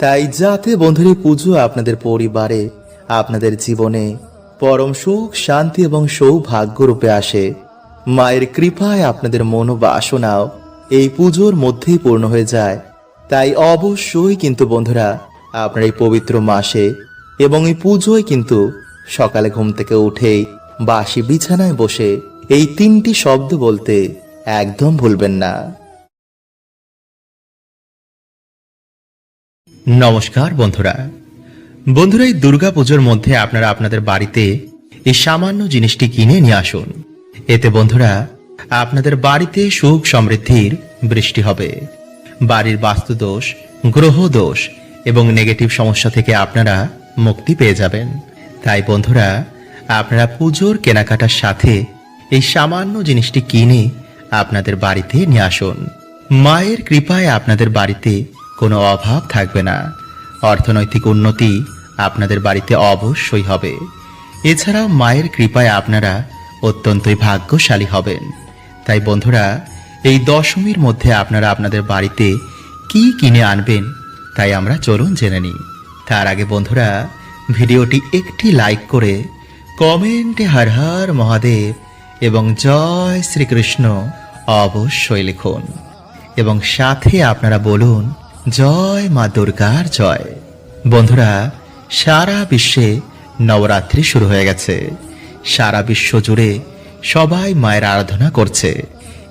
তাই যাতে বন্ধুরি পুজো আপনাদের পরিবারে, আপনাদের জীবনে পরম সুখ, শান্তি এবং সৌভাগ্য রূপে আসে। মায়ের কৃপায় আপনাদের মনোবাসনাও এই পুজোর মধ্যেই পূর্ণ হয়ে যায়। তাই অবশ্যই কিন্তু বন্ধুরা, আপনার এই পবিত্র মাসে এবং এই পুজোয় কিন্তু সকালে ঘুম থেকে উঠেই বাসি বিছানায় বসে এই তিনটি শব্দ বলতে একদম ভুলবেন না। নমস্কার, বন্ধুরা। বন্ধুরা, এই দুর্গা পুজোর মধ্যে আপনারা আপনাদের বাড়িতে এই সামান্য জিনিসটি কিনে নিয়ে আসুন। এতে, বন্ধুরা, আপনাদের বাড়িতে সুখ সমৃদ্ধির বৃষ্টি হবে। বাড়ির বাস্তুদোষ গ্রহ দোষ এবং নেগেটিভ সমস্যা থেকে আপনারা মুক্তি পেয়ে যাবেন। তাই, বন্ধুরা, আপনারা পুজোর কেনাকাটার সাথে এই সামান্য জিনিসটি কিনে আপনাদের বাড়িতে নিয়ে আসুন। মায়ের কৃপায় আপনাদের বাড়িতে কোনো অভাব থাকবে না। অর্থনৈতিক উন্নতি আপনাদের বাড়িতে অবশ্যই হবে। এছাড়াও মায়ের কৃপায় আপনারা অত্যন্তই ভাগ্যশালী হবেন। তাই বন্ধুরা, এই দশমীর মধ্যে আপনারা আপনাদের বাড়িতে কি কিনে আনবেন, তাই আমরা চলুন জেনে নিই। তার আগে বন্ধুরা, ভিডিওটি একটি লাইক করে কমেন্টে হর হর মহাদেব এবং জয় শ্রীকৃষ্ণ অবশ্যই লিখুন। এবং সাথে আপনারা বলুন জয় মা দুর্গার জয়। বন্ধুরা, সারা বিশ্বে নবরাত্রি শুরু হয়ে গেছে। সারা বিশ্ব জুড়ে সবাই মায়ের আরাধনা করছে।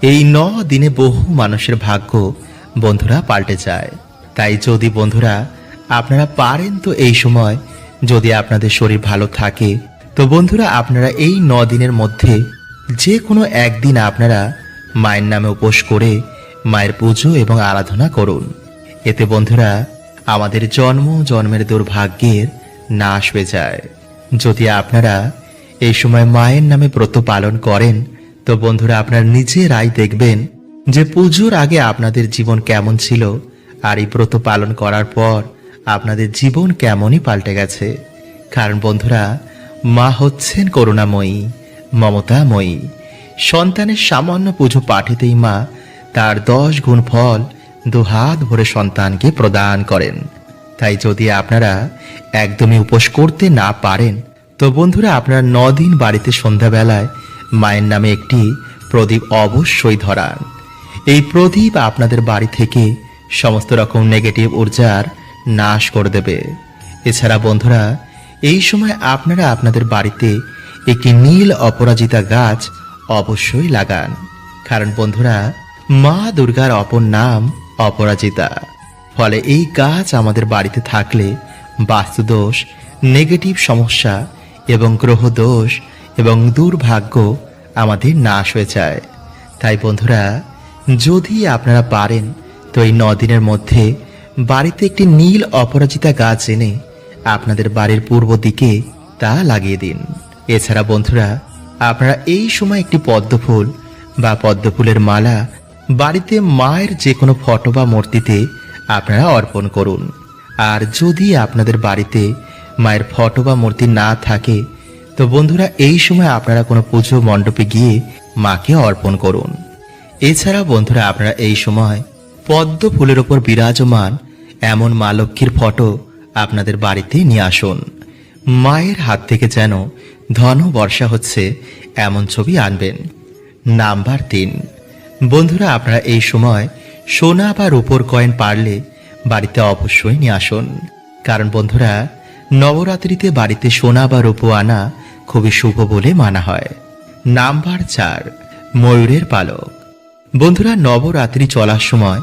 এই ন দিনে বহু মানুষের ভাগ্য বন্ধুরা পাল্টে যায়। তাই যদি বন্ধুরা আপনারা পারেন তো এই সময় যদি আপনাদের শরীর ভালো থাকে, তো বন্ধুরা আপনারা এই ন দিনের মধ্যে যে কোনো একদিন আপনারা মায়ের নামে উপোস করে মায়ের পুজো এবং আরাধনা করুন। এতে বন্ধুরা, আমাদের জন্ম জন্মের দুর্ভাগ্যের নাশ হয়ে যায়। যদি আপনারা এই সময় মায়ের নামে ব্রত পালন করেন, তো বন্ধুরা আপনারা নিজেরাই দেখবেন যে পুজোর আগে আপনাদের জীবন কেমন ছিল, আর এই ব্রত পালন করার পর আপনাদের জীবন কেমনই পাল্টে গেছে। কারণ বন্ধুরা, মা হচ্ছেন করুণাময়ী, মমতাময়ী। সন্তানের সামান্য পুজো পাঠিতেই মা তার দশ গুণ ফল দুহাত ভরে সন্তানকে প্রদান করেন। তাই যদি আপনারা একদমই উপোস করতে না পারেন, তো বন্ধুরা আপনারা দিন বাড়িতে সন্ধ্যাবেলায় মায়ের নামে একটি প্রদীপ অবশ্যই ধরান। এই প্রদীপ আপনাদের বাড়ি থেকে সমস্ত রকম নেগেটিভ ঊর্জার নাশ করে দেবে। এছাড়া বন্ধুরা, এই সময় আপনারা আপনাদের বাড়িতে একটি নীল অপরাজিতা গাছ অবশ্যই লাগান। কারণ বন্ধুরা, মা দুর্গার অপর নাম অপরাজিতা। ফলে এই গাছ আমাদের বাড়িতে থাকলে বাস্তুদোষ, নেগেটিভ সমস্যা এবং গ্রহ দোষ এবং দুর্ভাগ্য আমাদের নাশ হয়ে যায়। তাই বন্ধুরা, যদি আপনারা পারেন, তো এই দিনের মধ্যে বাড়িতে একটি নীল অপরাজিতা গাছ এনে আপনাদের বাড়ির পূর্ব দিকে তা লাগিয়ে দিন। এছাড়া বন্ধুরা, আপনারা এই সময় একটি পদ্মফুল বা পদ্মফুলের মালা বাড়িতে মায়ের যে কোনো ফটো বা মূর্তিতে আপনারা অর্পণ করুন। আর যদি আপনাদের বাড়িতে মায়ের ফটো বা মূর্তি না থাকে, তো বন্ধুরা এই সময় আপনারা কোনো পুজো মণ্ডপে গিয়ে মাকে অর্পণ করুন। এছাড়া বন্ধুরা আপনারা এই সময় পদ্ম ফুলের ওপর বিরাজমান এমন মা লক্ষ্মীর ফটো আপনাদের বাড়িতে নিয়ে আসুন। মায়ের হাত থেকে যেন ধন বর্ষা হচ্ছে এমন ছবি আনবেন। নাম্বার তিন বন্ধুরা, আপনারা এই সময় সোনা বা রূপোর কয়েন পারলে বাড়িতে অবশ্যই নিয়ে আসুন। কারণ বন্ধুরা, নবরাত্রিতে বাড়িতে সোনা বা রূপো আনা খুবই শুভ বলে মানা হয়। নাম্বার চার, ময়ূরের পালক। বন্ধুরা, নবরাত্রি চলার সময়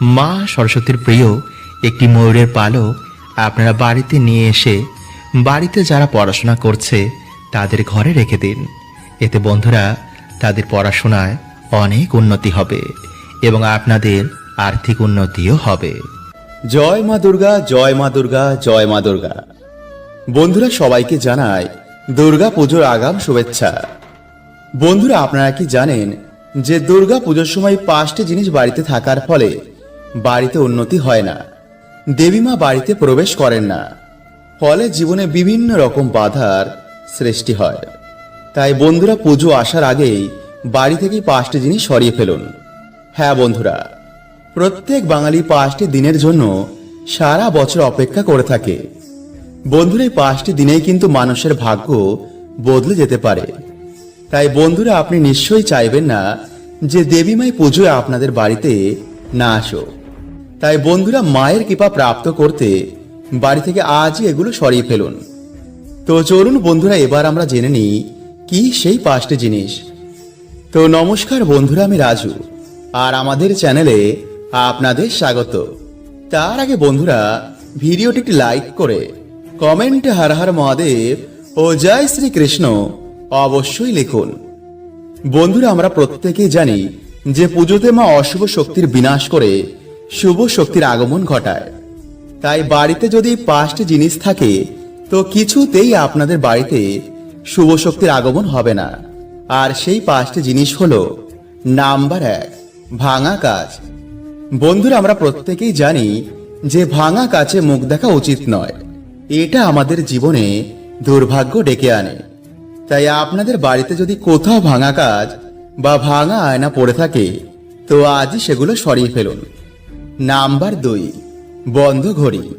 মা সরস্বতীর প্রিয় একটি ময়ূরের পালক আপনারা বাড়িতে নিয়ে এসে বাড়িতে যারা পড়াশোনা করছে তাদের ঘরে রেখে দিন। এতে বন্ধুরা, তাদের পড়াশোনায় অনেক উন্নতি হবে এবং আপনাদের আর্থিক উন্নতিও হবে। জয় মা দুর্গা, জয় মা দুর্গা, জয় মা দুর্গা। বন্ধুরা, সবাইকে জানায় দুর্গা পুজোর আগাম শুভেচ্ছা। বন্ধুরা, আপনারা কি জানেন যে দুর্গা পুজোর সময় পাঁচটি জিনিস বাড়িতে থাকার ফলে বাড়িতে উন্নতি হয় না দেবীমা বাড়িতে প্রবেশ করেন না, ফলে জীবনে বিভিন্ন রকম বাধার সৃষ্টি হয়। তাই বন্ধুরা, পুজো আসার আগেই বাড়ি থেকে পাঁচটি জিনিস সরিয়ে ফেলুন। হ্যাঁ বন্ধুরা, প্রত্যেক বাঙালি পাঁচটি দিনের জন্য সারা বছর অপেক্ষা করে থাকে। বন্ধুরা, এই পাঁচটি দিনেই কিন্তু মানুষের ভাগ্য বদলে যেতে পারে। তাই বন্ধুরা, আপনি নিশ্চয়ই চাইবেন না যে দেবীমাই পুজোয় আপনাদের বাড়িতে না আসো তাই বন্ধুরা, মায়ের কৃপা প্রাপ্ত করতে বাড়ি থেকে আজই এগুলো সরিয়ে ফেলুন। তো চলুন বন্ধুরা, এবার আমরা জেনে নিই কি সেই পাঁচটি জিনিস। তো নমস্কার বন্ধুরা, আমি রাজু, আর আমাদের চ্যানেলে আপনাদের স্বাগত। তার আগে বন্ধুরা, ভিডিওটি একটি লাইক করে কমেন্টে হর হর মহাদেব ও জয় শ্রীকৃষ্ণ অবশ্যই লিখুন। বন্ধুরা, আমরা প্রত্যেকেই জানি যে পুজোতে মা অশুভ শক্তির বিনাশ করে শুভ শক্তির আগমন ঘটায়। তাই বাড়িতে যদি পাঁচটি জিনিস থাকে, তো কিছুতেই আপনাদের বাড়িতে শুভ শক্তির আগমন হবে না। আর সেই পাঁচটি জিনিস হলো নাম্বার এক, ভাঙা কাজ। বন্ধুরা, আমরা প্রত্যেকেই জানি যে ভাঙা কাছে মুখ দেখা উচিত নয়। এটা আমাদের জীবনে দুর্ভাগ্য ডেকে আনে। তাই আপনাদের বাড়িতে যদি কোথাও ভাঙা কাজ বা ভাঙা আয়না পড়ে থাকে, তো আজই সেগুলো সরিয়ে ফেলুন। নাম্বার দুই, বন্ধ ঘড়ি।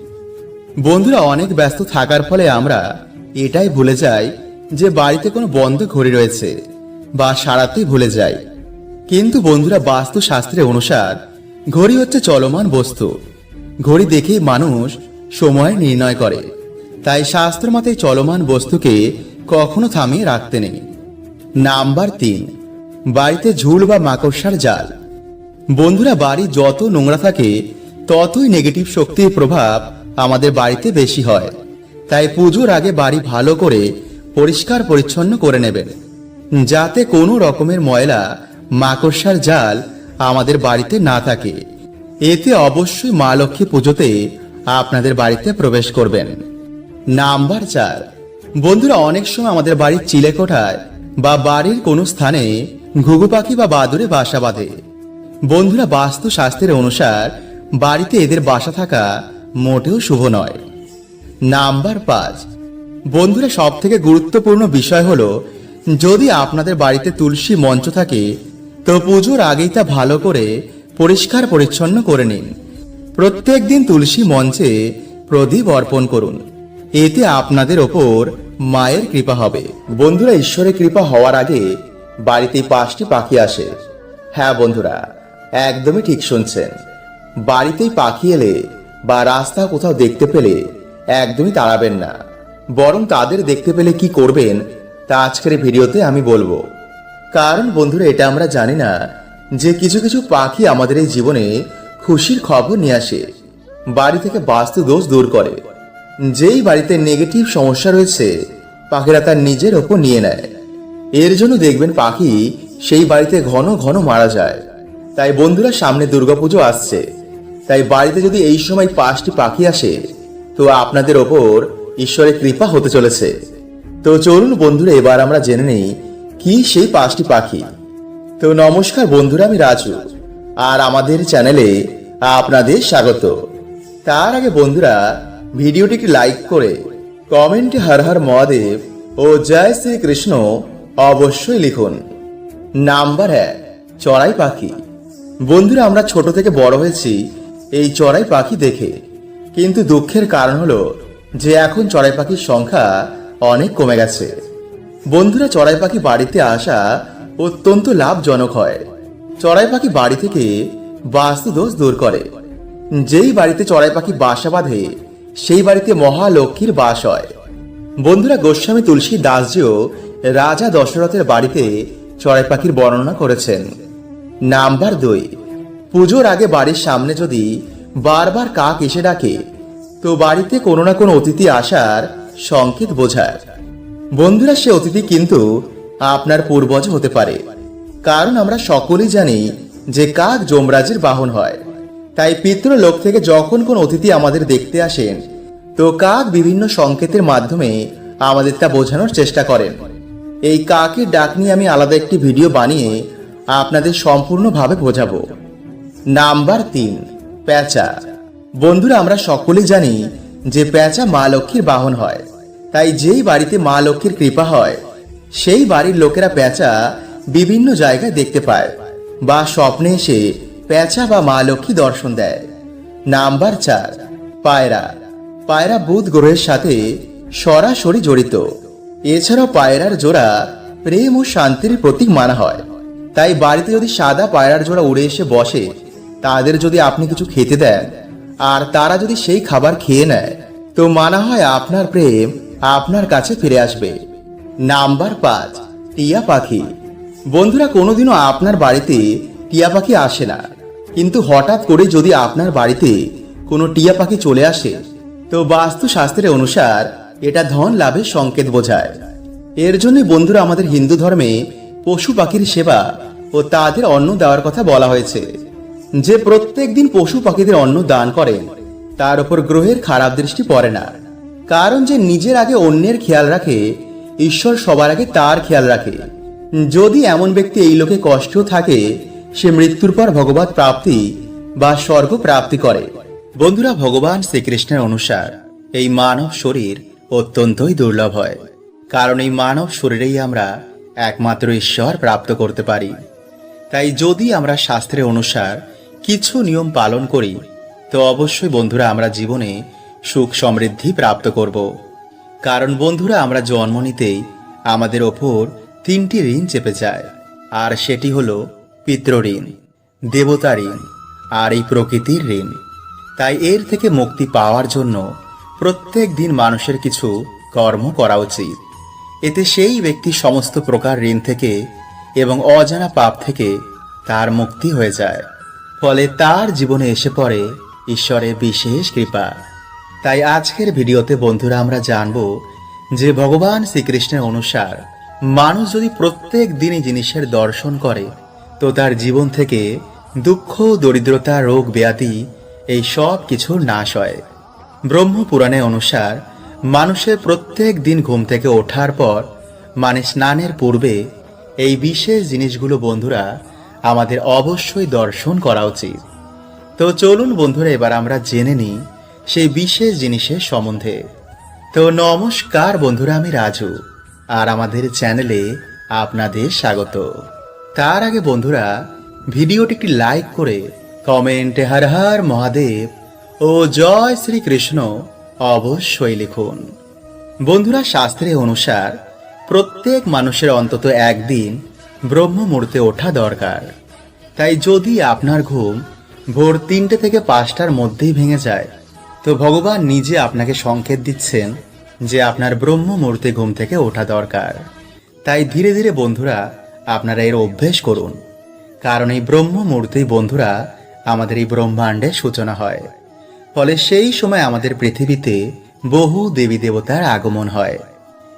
বন্ধুরা, অনেক ব্যস্ত থাকার ফলে আমরা এটাই ভুলে যাই যে বাড়িতে কোনো বন্ধ ঘড়ি রয়েছে। বা সারাতেই ভুলে যাই কিন্তু বন্ধুরা বাস্তু শাস্ত্রের অনুসার, ঘড়ি হচ্ছে চলমান বস্তু। ঘড়ি দেখে মানুষ সময় নির্ণয় করে। তাই শাস্ত্র মতে চলমান বস্তুকে কখনো থামিয়ে রাখতে নেই। নাম্বার তিন, বাড়িতে ঝুল বা মাকড়সার জাল। বন্ধুরা বাড়ি যত নোংরা থাকে, ততই নেগেটিভ শক্তির প্রভাব আমাদের বাড়িতে বেশি হয়। তাই পুজোর আগে বাড়ি ভালো করে পরিষ্কার পরিচ্ছন্ন করে নেবেন। যাতে কোনো রকমের ময়লা, মাকড়সার জাল আমাদের বাড়িতে না থাকে। এতে অবশ্যই মা লক্ষ্মী পুজোতে আপনাদের বাড়িতে প্রবেশ করবেন। নাম্বার চার। বন্ধুরা, অনেক সময় আমাদের বাড়ির চিলে কোঠায় বা বাড়ির কোনো স্থানে ঘুঘু পাখি বা বাদুরে বাসা বাঁধে। বন্ধুরা বাস্তু শাস্ত্রের অনুসার বাড়িতে এদের বাসা থাকা মোটেও শুভ নয়। নাম্বার পাঁচ। বন্ধুরা সব থেকে গুরুত্বপূর্ণ বিষয় হলো যদি আপনাদের বাড়িতে তুলসী মঞ্চ থাকে, তো পুজোর আগেই তা ভালো করে পরিষ্কার পরিচ্ছন্ন করে নিন। প্রত্যেক দিন তুলসী মঞ্চে প্রদীপ অর্পণ করুন। এতে আপনাদের ওপর মায়ের কৃপা হবে। বন্ধুরা, ঈশ্বরের কৃপা হওয়ার আগে বাড়িতে পাঁচটি পাখি আসে। হ্যাঁ বন্ধুরা, একদমই ঠিক শুনছেন। বাড়িতেই পাখি এলে বা রাস্তা কোথাও দেখতে পেলে একদমই তাড়াবেন না। বরং তাদের দেখতে পেলে কি করবেন তা আজকের ভিডিওতে আমি বলব। কারণ বন্ধুরা, এটা আমরা জানি না যে কিছু কিছু পাখি আমাদের এই জীবনে খুশির খবর নিয়ে আসে, বাড়ি থেকে বাস্তু দোষ দূর করে। যেই বাড়িতে নেগেটিভ সমস্যা রয়েছে, পাখিরা তার নিজের ওপর নিয়ে নেয়। এর জন্য দেখবেন পাখি সেই বাড়িতে ঘন ঘন মারা যায়। তাই বন্ধুরা, সামনে দুর্গাপুজো আসছে। তাই বাড়িতে যদি এই সময় পাঁচটি পাখি আসে, তো আপনাদের ওপর ঈশ্বরের কৃপা হতে চলেছে। তো চলুন বন্ধুরা, এবার আমরা জেনে নেই কি সেই পাঁচটি পাখি। তো নমস্কার বন্ধুরা, আমি রাজু, আর আমাদের চ্যানেলে আপনাদের স্বাগত। তার আগে বন্ধুরা, ভিডিওটিকে লাইক করে কমেন্টে হর হর মহাদেব ও জয় শ্রীকৃষ্ণ অবশ্যই লিখুন। নাম্বার এক, চড়াই পাখি। বন্ধুরা, আমরা ছোট থেকে বড় হয়েছি, এই চড়াই পাখি দেখে। কিন্তু দুঃখের কারণ হলো যে এখন চড়াই পাখির সংখ্যা অনেক কমে গেছে। বন্ধুরা চড়াই পাখি বাড়িতে আসা অত্যন্ত লাভজনক হয়। চড়াই পাখি বাড়ি থেকে বাস্তু দোষ দূর করে। যেই বাড়িতে চড়াই পাখি বাসা বাঁধে, সেই বাড়িতে মহালক্ষ্মীর বাস হয়। বন্ধুরা গোস্বামী তুলসী দাসজিও রাজা দশরথের বাড়িতে চড়াই পাখির বর্ণনা করেছেন। নাম্বার দুই, পুজোর আগে বাড়ির সামনে যদি বারবার কাক এসে ডাকে, তো বাড়িতে কোনো না কোনো অতিথি আসার সংকেত বোঝায়। বন্ধুরা, সে অতিথি কিন্তু আপনার পূর্বজ হতে পারে। কারণ আমরা সকলেই জানি যে কাক যমরাজের বাহন হয়। তাই পিতৃলোক থেকে যখন কোন অতিথি আমাদের দেখতে আসেন, তো কাক বিভিন্ন সংকেতের মাধ্যমে আমাদের তা বোঝানোর চেষ্টা করেন। এই কাকের ডাক নিয়ে আমি আলাদা একটি ভিডিও বানিয়ে আপনাদের সম্পূর্ণভাবে বোঝাবো। নাম্বার তিন, প্যাঁচা। বন্ধুরা, আমরা সকলেই জানি যে প্যাঁচা মা লক্ষ্মীর বাহন হয়, তাই যেই বাড়িতে মা লক্ষ্মীর কৃপা হয়, সেই বাড়ির লোকেরা প্যাঁচা বিভিন্ন জায়গায় দেখতে পায় বা স্বপ্নে এসে প্যাঁচা বা মা লক্ষ্মী দর্শন দেয়। নাম্বার চার, পায়রা। পায়রা বুধ গ্রহের সাথে সরাসরি জড়িত। এছাড়াও পায়রার জোড়া প্রেম ও শান্তির প্রতীক মানা হয়। তাই বাড়িতে যদি সাদা পায়রার জোড়া উড়ে এসে বসে, তাদের যদি আপনি কিছু খেতে দেন আর তারা যদি সেই খাবার খেয়ে নেয়, তো মানা হয় আপনার প্রেম আপনার কাছে ফিরে আসবে। নাম্বার পাঁচ, টিয়া পাখি। বন্ধুরা, কোনোদিনও আপনার বাড়িতে টিয়া পাখি আসে না। কিন্তু হঠাৎ করে যদি আপনার বাড়িতে কোনো টিয়া পাখি চলে আসে, তো বাস্তু শাস্ত্রের অনুসার এটা ধন লাভের সংকেত বোঝায়। এর জন্য বন্ধুরা, আমাদের হিন্দু ধর্মে পশু পাখির সেবা ও তাদের অন্ন দেওয়ার কথা বলা হয়েছে। যে প্রত্যেক দিন পশু পাখিদের অন্ন দান করেন তার উপর গ্রহের খারাপ দৃষ্টি পড়ে না। কারণ যে নিজের আগে অন্যের খেয়াল রাখে, ঈশ্বর সবার আগে তার খেয়াল রাখে। যদি এমন ব্যক্তি এই লোকে কষ্ট থাকে, সে মৃত্যুর পর ভগবত প্রাপ্তি বা স্বর্গ প্রাপ্তি করে। বন্ধুরা, ভগবান শ্রীকৃষ্ণের অনুসার এই মানব শরীর অত্যন্তই দুর্লভ হয়। কারণ এই মানব শরীরেই আমরা একমাত্র ঈশ্বর প্রাপ্ত করতে পারি। তাই যদি আমরা শাস্ত্রের অনুসার কিছু নিয়ম পালন করি, তো অবশ্যই বন্ধুরা আমরা জীবনে সুখ সমৃদ্ধি প্রাপ্ত করব। কারণ বন্ধুরা, আমরা জন্ম নিতেই আমাদের ওপর তিনটি ঋণ চেপে যায়, আর সেটি হলো পিতৃঋণ দেবতা ঋণ, আর এই প্রকৃতির ঋণ। তাই এর থেকে মুক্তি পাওয়ার জন্য প্রত্যেক দিন মানুষের কিছু কর্ম করা উচিত। এতে সেই ব্যক্তি সমস্ত প্রকার ঋণ থেকে এবং অজানা পাপ থেকে তার মুক্তি হয়ে যায়। ফলে তার জীবনে এসে পড়ে ঈশ্বরের বিশেষ কৃপা। তাই আজকের ভিডিওতে বন্ধুরা আমরা জানব যে ভগবান শ্রীকৃষ্ণের অনুসার মানুষ যদি প্রত্যেক দিনই জিনিসের দর্শন করে, তো তার জীবন থেকে দুঃখ, দরিদ্রতা, রোগ, ব্যাধি এই সব কিছুর নাশ হয়। ব্রহ্মপুরাণে অনুসার মানুষের প্রত্যেক দিন ঘুম থেকে ওঠার পর মানে স্নানের পূর্বে, এই বিশেষ জিনিসগুলো বন্ধুরা আমাদের অবশ্যই দর্শন করা উচিত। তো চলুন বন্ধুরা, এবার আমরা জেনে নিই সেই বিশেষ জিনিসের সম্বন্ধে। তো নমস্কার বন্ধুরা, আমি রাজু, আর আমাদের চ্যানেলে আপনাদের স্বাগত। তার আগে বন্ধুরা, ভিডিওটি একটি লাইক করে কমেন্টে হর হর মহাদেব ও জয় শ্রীকৃষ্ণ অবশ্যই লিখুন। বন্ধুরা শাস্ত্রে অনুসার প্রত্যেক মানুষের অন্তত একদিন ব্রহ্ম মুহূর্তে ওঠা দরকার। তাই যদি আপনার ঘুম ভোর তিনটে থেকে পাঁচটার মধ্যেই ভেঙে যায়, তো ভগবান নিজে আপনাকে সংকেত দিচ্ছেন যে আপনার ব্রহ্ম মুহূর্তে ঘুম থেকে ওঠা দরকার। তাই ধীরে ধীরে বন্ধুরা, আপনারা এর অভ্যেস করুন। কারণ এই ব্রহ্ম মুহূর্তেই বন্ধুরা আমাদের এই ব্রহ্মাণ্ডের সূচনা হয়। ফলে সেই সময় আমাদের পৃথিবীতে বহু দেবী দেবতার আগমন হয়।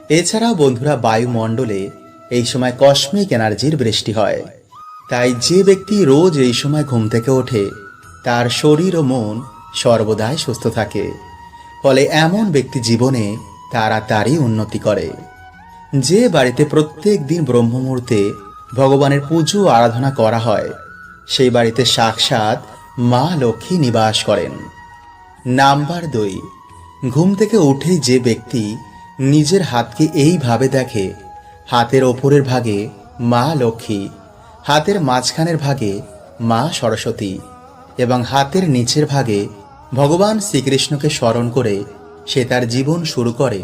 এছাড়াও বন্ধুরা, বায়ুমণ্ডলে এই সময় কসমিক এনার্জির বৃষ্টি হয়। তাই যে ব্যক্তি রোজ এই সময় ঘুম থেকে ওঠে, তার শরীর ও মন সর্বদাই সুস্থ থাকে। ফলে এমন ব্যক্তি জীবনে তাড়াতাড়ি উন্নতি করে। যে বাড়িতে প্রত্যেক দিন ব্রহ্মমূর্তে ভগবানের পুজো আরাধনা করা হয়, সেই বাড়িতে সাক্ষাৎ মা লক্ষ্মী নিবাস করেন। নাম্বার দুই, ঘুম থেকে উঠেই যে ব্যক্তি নিজের হাতকে এইভাবে দেখে হাতের ওপরের ভাগে মা লক্ষ্মী, হাতের মাঝখানের ভাগে মা সরস্বতী এবং হাতের নিচের ভাগে ভগবান শ্রীকৃষ্ণকে স্মরণ করে সে তার জীবন শুরু করে।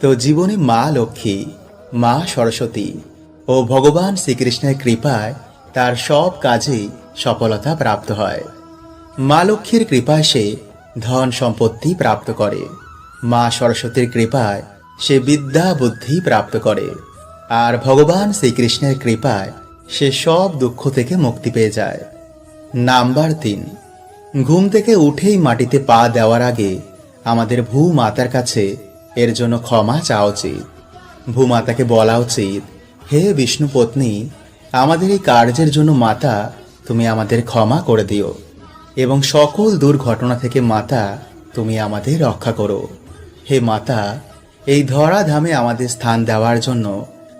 তো জীবনে মা লক্ষ্মী, মা সরস্বতী ও ভগবান শ্রীকৃষ্ণের কৃপায় তার সব কাজেই সফলতা প্রাপ্ত হয়। মা লক্ষ্মীর কৃপায় সে ধন সম্পত্তি প্রাপ্ত করে। মা সরস্বতীর কৃপায় সে বিদ্যা বুদ্ধি প্রাপ্ত করে। আর ভগবান শ্রীকৃষ্ণের কৃপায় সে সব দুঃখ থেকে মুক্তি পেয়ে যায়। নাম্বার তিন, ঘুম থেকে উঠেই মাটিতে পা দেওয়ার আগে আমাদের ভূমাতার কাছে এর জন্য ক্ষমা চাওয়া উচিত। ভূমাতাকে বলা উচিত, হে বিষ্ণু পত্নী, আমাদের এই কার্যের জন্য মাতা, তুমি আমাদের ক্ষমা করে দিও এবং সকল দুর্ঘটনা থেকে মাতা, তুমি আমাদের রক্ষা করো। হে মাতা, এই ধরাধামে আমাদের স্থান দেওয়ার জন্য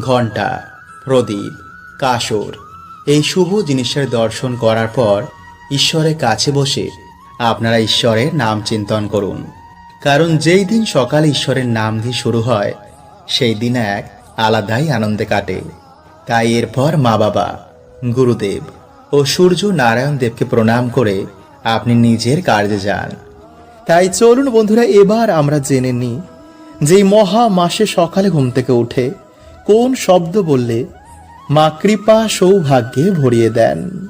ঘণ্টা, প্রদীপ কাসর এই শুভ জিনিসের দর্শন করার পর ঈশ্বরের কাছে বসে আপনারা ঈশ্বরের নাম চিন্তন করুন। কারণ যেই দিন সকালে ঈশ্বরের নাম দিয়ে শুরু হয়, সেই দিন এক আলাদাই আনন্দে কাটে। তাই এরপর মা বাবা, গুরুদেব ও সূর্য নারায়ণ দেবকে প্রণাম করে আপনি নিজের কার্যে যান। তাই চলুন বন্ধুরা, এবার আমরা জেনে নিই যে মহা মাসে সকালে ঘুম থেকে উঠে কোন শব্দ বললে মা কৃপা সৌভাগ্যে ভরিয়ে দেন?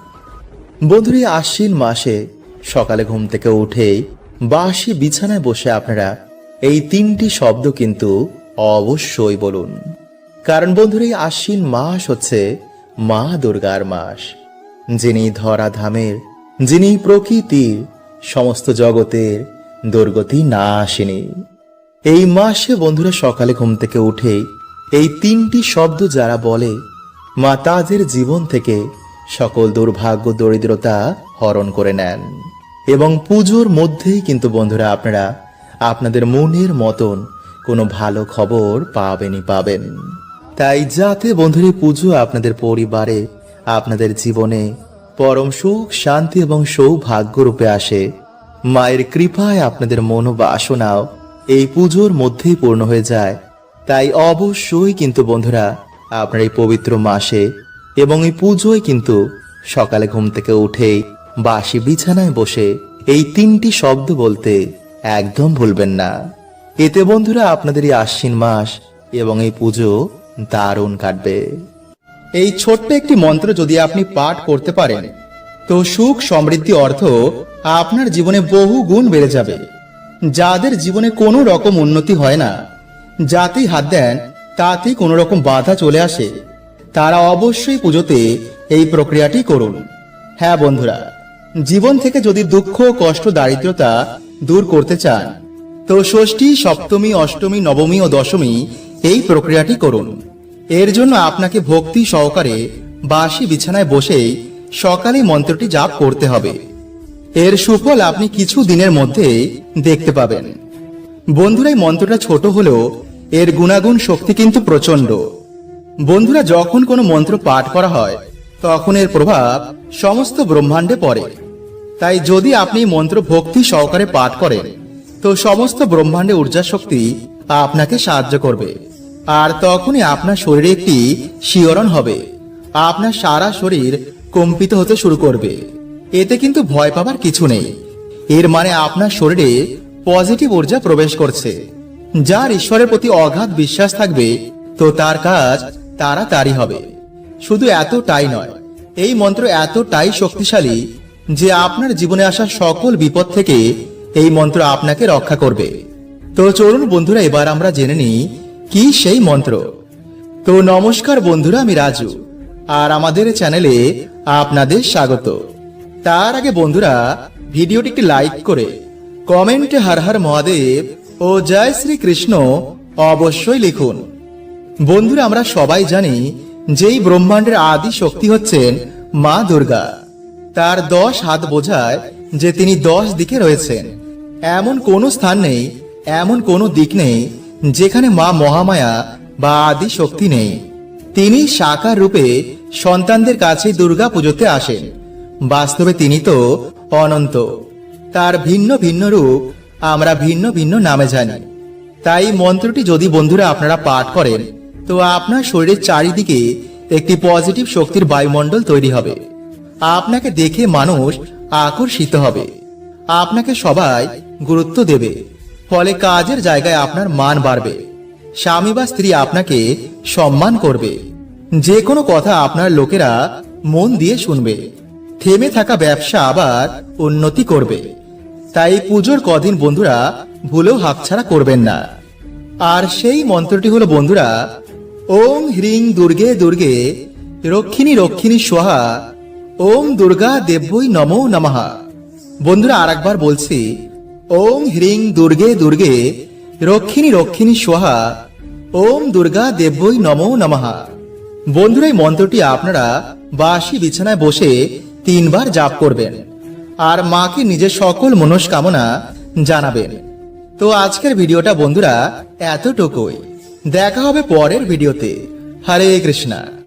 বন্ধুরা এই আশ্বিন মাসে সকালে ঘুম থেকে উঠেই বাসি বিছানায় বসে আপনারা এই তিনটি শব্দ কিন্তু অবশ্যই বলুন। কারণ বন্ধুরা আশ্বিন মাস হচ্ছে মা দুর্গার মাস। যিনি ধরা ধামের যিনি প্রকৃতির, সমস্ত জগতের দুর্গতি না আসেনি এই মাসে বন্ধুরা সকালে ঘুম থেকে উঠেই এই তিনটি শব্দ যারা বলে, মা তাদের জীবন থেকে সকল দুর্ভাগ্য, দরিদ্রতা হরণ করে নেন। এবং পুজোর মধ্যেই কিন্তু বন্ধুরা আপনারা আপনাদের মনের মতন কোনো ভালো খবর পাবেনই পাবেন। তাই যাতে বন্ধুরা পুজো আপনাদের পরিবারে, আপনাদের জীবনে পরম সুখ, শান্তি এবং সৌভাগ্য রূপে আসে, মায়ের কৃপায় আপনাদের মনোবাসনাও এই পুজোর মধ্যেই পূর্ণ হয়ে যায়। তাই অবশ্যই কিন্তু বন্ধুরা, আপনার এই পবিত্র মাসে এবং এই পুজোয় কিন্তু সকালে ঘুম থেকে উঠেই বাসি বিছানায় বসে এই তিনটি শব্দ বলতে একদম ভুলবেন না। এতে বন্ধুরা আপনাদের এই আশ্বিন মাস এবং এই পুজো দারুণ কাটবে। এই ছোট্ট একটি মন্ত্র যদি আপনি পাঠ করতে পারেন, তো সুখ সমৃদ্ধি অর্থ আপনার জীবনে বহু গুণ বেড়ে যাবে। যাদের জীবনে কোনো রকম উন্নতি হয় না যাতেই হাত দেন, তাতেই কোনো রকম বাধা চলে আসে। তারা অবশ্যই পুজোতে এই প্রক্রিয়াটি করুন। হ্যাঁ বন্ধুরা, জীবন থেকে যদি দুঃখ, কষ্ট, দারিদ্রতা দূর করতে চান, তো ষষ্ঠী, সপ্তমী, অষ্টমী, নবমী ও দশমী এই প্রক্রিয়াটি করুন। এর জন্য আপনাকে ভক্তি সহকারে বাসি বিছানায় বসেই সকালে মন্ত্রটি জাপ করতে হবে। এর সুফল আপনি কিছু দিনের মধ্যে দেখতে পাবেন। বন্ধুরা, এই মন্ত্রটা ছোট হলেও এর গুণাগুণ শক্তি কিন্তু প্রচণ্ড বন্ধুরা, যখন কোনো মন্ত্র পাঠ করা হয়, তখন এর প্রভাব সমস্ত ব্রহ্মাণ্ডে পড়ে। তাই যদি আপনি মন্ত্র ভক্তি সহকারে পাঠ করেন, তো সমস্ত ব্রহ্মাণ্ডে ঊর্জা শক্তি আপনাকে সাহায্য করবে। আর তখনই আপনার শরীরে একটি শিহরণ হবে। আপনার সারা শরীর কম্পিত হতে শুরু করবে। এতে কিন্তু ভয় পাবার কিছু নেই। এর মানে আপনার শরীরে পজিটিভ ঊর্জা প্রবেশ করছে। যার ঈশ্বরের প্রতি অগাধ বিশ্বাস থাকবে, তো তার কাজ তারা তাড়াতাড়ি হবে। শুধু এতটাই নয়, এই মন্ত্র এতটাই শক্তিশালী যে আপনার জীবনে আসা সকল বিপদ থেকে এই মন্ত্র আপনাকে রক্ষা করবে। তো চলুন বন্ধুরা, এবার আমরা জেনে নিই কি সেই মন্ত্র। তো নমস্কার বন্ধুরা, আমি রাজু, আর আমাদের চ্যানেলে আপনাদের স্বাগত। তার আগে বন্ধুরা ভিডিওটি একটি লাইক করে, কমেন্টে হর হর মহাদেব ও জয় শ্রী কৃষ্ণ অবশ্যই লিখুন। বন্ধুরা, আমরা সবাই জানি যেই ব্রহ্মাণ্ডের আদি শক্তি হচ্ছেন মা দুর্গা। তার দশ হাত বোঝায় যে তিনি দশ দিকে রয়েছেন। এমন কোনো স্থান নেই, এমন কোনো দিক নেই, যেখানে মা মহামায়া বা আদি শক্তি নেই। তিনি সাকার রূপে সন্তানদের কাছে দুর্গা পুজোতে আসেন। বাস্তবে তিনি তো অনন্ত। তার ভিন্ন ভিন্ন রূপ আমরা ভিন্ন ভিন্ন নামে জানি। তাই মন্ত্রটি যদি বন্ধুরা আপনারা পাঠ করেন, তো আপনার শরীরের চারিদিকে একটি পজিটিভ শক্তির বায়ুমণ্ডল তৈরি হবে। আপনাকে দেখে মানুষ আকর্ষিত হবে। আপনাকে সবাই গুরুত্ব দেবে। ফলে কাজের জায়গায় আপনার মান বাড়বে। স্বামী বা স্ত্রী আপনাকে সম্মান করবে। যে কোনো কথা আপনার লোকেরা মন দিয়ে শুনবে। থেমে থাকা ব্যবসা আবার উন্নতি করবে। তাই পুজোর কদিন বন্ধুরা ভুলেও হাতছাড়া করবেন না। আর সেই মন্ত্রটি হলো বন্ধুরা, ওম হ্রিং দুর্গে দুর্গে, রক্ষিণী রক্ষিণী সোহা, ওম দুর্গা দেব্যই নমো নমহা বন্ধুরা আরেকবার বলছি, ওম হ্রিং দুর্গে দুর্গে, রক্ষিণী রক্ষিণী সোহা, ওম দুর্গা দেব্যই নমো নমঃ। বন্ধুরা, এই মন্ত্রটি আপনারা বাসি বিছানায় বসে তিনবার জাপ করবেন। আর মাকে নিজের সকল মনস্কামনা জানাবেন তো আজকের ভিডিওটা বন্ধুরা এতটুকুই। দেখা হবে পরের ভিডিওতে। হরে কৃষ্ণা।